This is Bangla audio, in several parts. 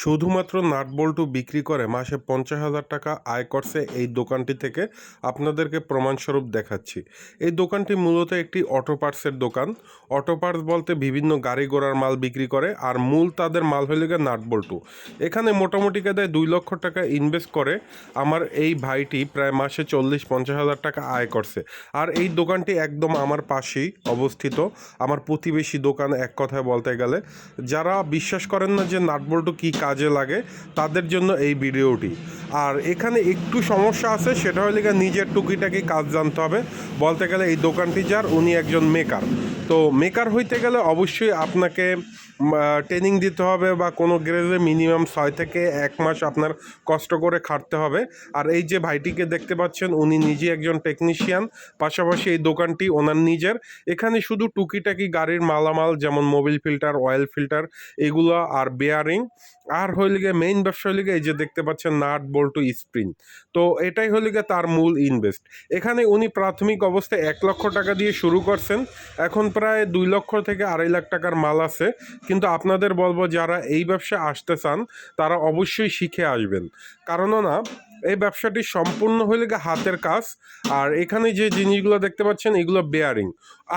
শুধুমাত্র নাট বল্টু বিক্রি করে মাসে পঞ্চাশ হাজার টাকা আয় করছে এই দোকানটি থেকে আপনাদেরকে প্রমাণস্বরূপ দেখাচ্ছি। এই দোকানটি মূলত একটি অটো পার্টসের দোকান। অটো পার্টস বলতে বিভিন্ন গাড়ি ঘোড়ার মাল বিক্রি করে আর মূল তাদের মাল হয়ে গিয়ে নাট বল্টু। এখানে মোটামুটি কাদায় দুই লক্ষ টাকা ইনভেস্ট করে। আমার এই ভাইটি প্রায় মাসে চল্লিশ, পঞ্চাশ হাজার টাকা আয় করছে। আর এই দোকানটি একদম আমার পাশেই অবস্থিত। আমার প্রতিবেশী দোকান এক কথায় বলতে গেলে। যারা বিশ্বাস করেন না যে নাট বল্টু কী কাজে লাগে তাদের জন্য এই ভিডিওটি। আর এখানে একটু সমস্যা আছে, সেটা হলে নিজের টুকিটাকি কাজ জানতে হবে। বলতে গেলে এই দোকানটি যার, উনি একজন মেকার। তো মেকার হইতে গেলে অবশ্যই আপনাকে ট্রেনিং দিতে হবে বা কোনো গ্রেজে মিনিমাম ছয় থেকে এক মাস আপনার কষ্ট করে খাটতে হবে। আর এই যে ভাইটিকে দেখতে পাচ্ছেন, উনি নিজে একজন টেকনিশিয়ান পাশাপাশি এই দোকানটি ওনার নিজের। এখানে শুধু টুকিটাকি গাড়ির মালামাল যেমন মোবিল ফিল্টার অয়েল ফিল্টার এগুলো আর বেয়ারিং আর হইলে গিয়ে মেইন ব্যবসা হইলে গিয়ে এই যে দেখতে পাচ্ছেন নাট বল্টু স্প্রিং তো এটাই হইলে গিয়ে তার মূল ইনভেস্ট এখানে উনি প্রাথমিক অবস্থায় এক লক্ষ টাকা দিয়ে শুরু করছেন। এখন প্রায় দুই লক্ষ থেকে আড়াই লাখ টাকার মাল আছে। কিন্তু আপনাদের বলব যারা এই ব্যবসা আসতে চান তারা অবশ্যই শিখে আসবেন। কারণ না এই ব্যবসাটি সম্পূর্ণ হইলে গিয়ে হাতের কাজ। আর এখানে যে জিনিসগুলো দেখতে পাচ্ছেন, এগুলো বেয়ারিং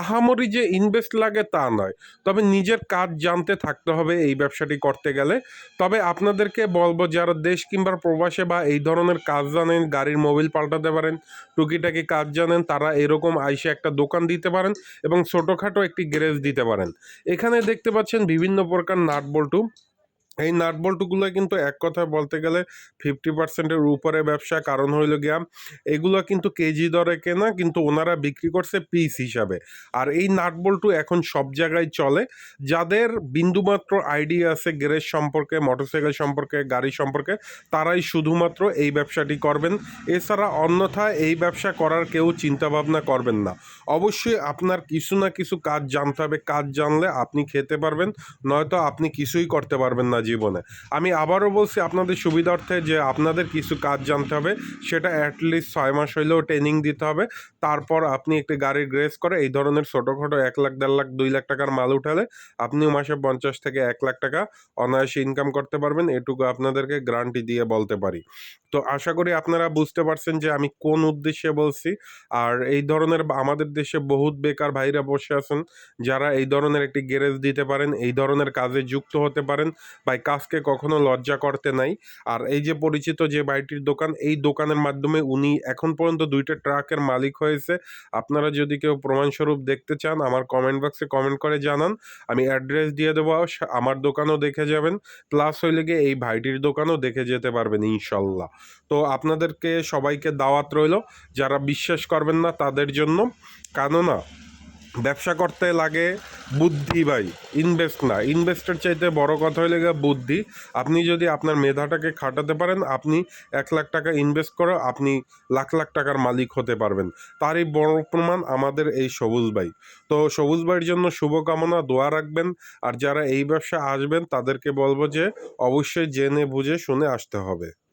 আহামরি যে ইনভেস্ট লাগে তা নয়। তবে নিজের কাজ জানতে থাকতে হবে এই ব্যবসাটি করতে গেলে। তবে আপনাদেরকে বলব, যারা দেশ কিংবা প্রবাসে বা এই ধরনের কাজ জানেন, গাড়ির মোবিল পাল্টাতে পারেন, টুকিটাকি কাজ জানেন, তারা এরকম আইসে একটা দোকান দিতে পারেন এবং ছোটোখাটো একটি গ্যারেজ দিতে পারেন। এখানে দেখতে পাচ্ছেন বিভিন্ন প্রকার নাট বল্টু। এই নাট বল্টুগুলো কিন্তু এক কথায় বলতে গেলে ফিফটি পার্সেন্টের উপরে ব্যবসা কারণ হইল গিয়া, এগুলো কিন্তু কেজি দরে কেনা, কিন্তু ওনারা বিক্রি করছে পিস হিসাবে। আর এই নাট বল্টু এখন সব জায়গায় চলে। যাদের বিন্দুমাত্র আইডিয়া আছে গ্যারেজ সম্পর্কে, মোটরসাইকেল সম্পর্কে, গাড়ি সম্পর্কে, তারাই শুধুমাত্র এই ব্যবসাটি করবেন। এছাড়া অন্যথায় এই ব্যবসা করার কেউ চিন্তা ভাবনা করবেন না। অবশ্যই আপনার কিছু না কিছু কাজ জানতে হবে। কাজ জানলে আপনি খেতে পারবেন, নয়তো আপনি কিছুই করতে পারবেন না। জীবনে। আমি আবারও বলছি, আপনাদের সুবিধার্থে যে আপনাদের কিছু কাজ জানতে হবে, সেটা অ্যাটলিস্ট ছয় মাস হইলেও ট্রেনিং দিতে হবে। তারপর আপনি একটি গাড়ির গ্রেস করে এই ধরনের ছোটোখাটো এক লাখ, দেড় লাখ, দুই লাখ টাকার মাল উঠালে আপনিও মাসে পঞ্চাশ থেকে এক লাখ টাকা অনায়াসে ইনকাম করতে পারবেন। এটুকু আপনাদেরকে গ্রান্টি দিয়ে বলতে পারি। তো আশা করি আপনারা বুঝতে পারছেন যে আমি কোন উদ্দেশ্যে বলছি। আর এই ধরনের আমাদের দেশে বহুত বেকার ভাইরা বসে আছেন, যারা এই ধরনের একটি গ্যারেজ দিতে পারেন, এই ধরনের কাজে যুক্ত হতে পারেন, বা এই কাজকে কখনো লজ্জা করতে নাই। আর এই যে পরিচিত যে বাড়িটির দোকান, এই দোকানের মাধ্যমে উনি এখন পর্যন্ত দুইটা ট্রাকের মালিক হয়েছে। আপনারা যদি কেউ প্রমাণস্বরূপ দেখতে চান, আমার কমেন্ট বক্সে কমেন্ট করে জানান। আমি অ্যাড্রেস দিয়ে দেবো আমার দোকানও দেখে যাবেন। প্লাস হইলে গিয়ে এই ভাইটির দোকানও দেখে যেতে পারবেন, ইনশাল্লাহ। তো আপনাদেরকে সবাইকে দাওয়াত রইল। যারা বিশ্বাস করবেন না তাদের জন্য। কেননা ব্যবসা করতে লাগে বুদ্ধি ভাই ইনভেস্ট না। ইনভেস্টের চাইতে বড় কথা গিয়ে বুদ্ধি। আপনি যদি আপনার মেধাটাকে খাটাতে পারেন, আপনি এক লাখ টাকা ইনভেস্ট করে আপনি লাখ লাখ টাকার মালিক হতে পারবেন। তারই বড় প্রমাণ আমাদের এই সবুজ ভাই। তো সবুজ ভাইয়ের জন্য শুভকামনা, দোয়া রাখবেন। আর যারা এই ব্যবসা আসবেন, তাদেরকে বলব যে, অবশ্যই জেনে বুঝে শুনে আসতে হবে।